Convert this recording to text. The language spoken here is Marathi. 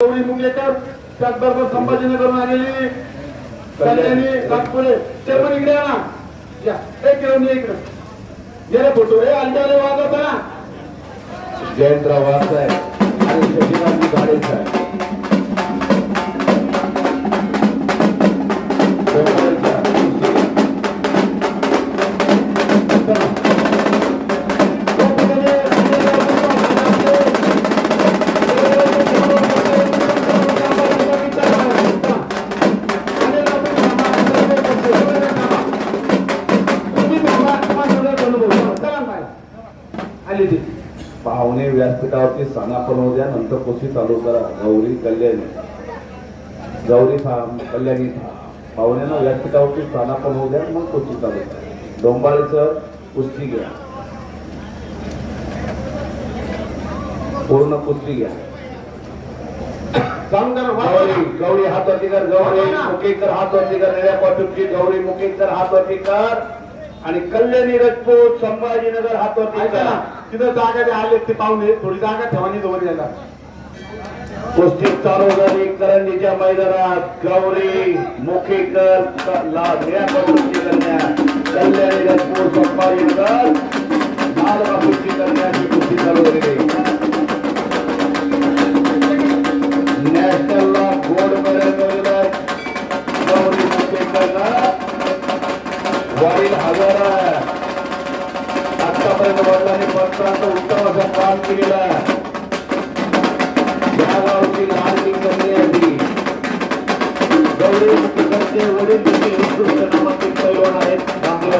गौरी मुंगेकर त्याचबरोबर संभाजीनगरहून आलेली कल्याणी नागपुरे ते पण इकडे ना या एक घेऊन मी इकडे. गेले फोटो. हे अंजाले वाजत ना. जयंतराव वाघ आहे आणि शशिकांत गाडेच आहे आली ती पाहुणे व्यासपीठावरती पण उद्या नंतर कोशी चालू करा. गौरी कल्याणी. गौरी थांब कल्याणी थांब. पाहुण्यांना व्यासपीठावरती सांगा पण उद्या मग कोशी चालू करा. डोंबाळीचं कुस्ती घ्या. पूर्ण कुस्ती घ्या. गौरी गौरी हात कर गौरी मुकेकर हात कर गौरी मुकेकर हात कर. आणि कल्याणी राजपूत संभाजीनगर हात वरती ऐका ना. कर तिथं जागा जे आले ते पाहुणे. थोडी जागा ठेवानी दोन यायला कुस्ती चालू झाली करंजीच्या मैदानात गौरी मुखेकर कन्या कल्याणी राजपूत संभाजीनगर लाल बापूची कन्याची कुस्ती चालू वडील हजार. आतापर्यंत वडिलांनी पंचांचं उत्तम असं काम केलेलं या गावची लहानगी कन्या गौरी वडील देखील उत्कृष्ट नामांकित पैलवान आहेत. चांगले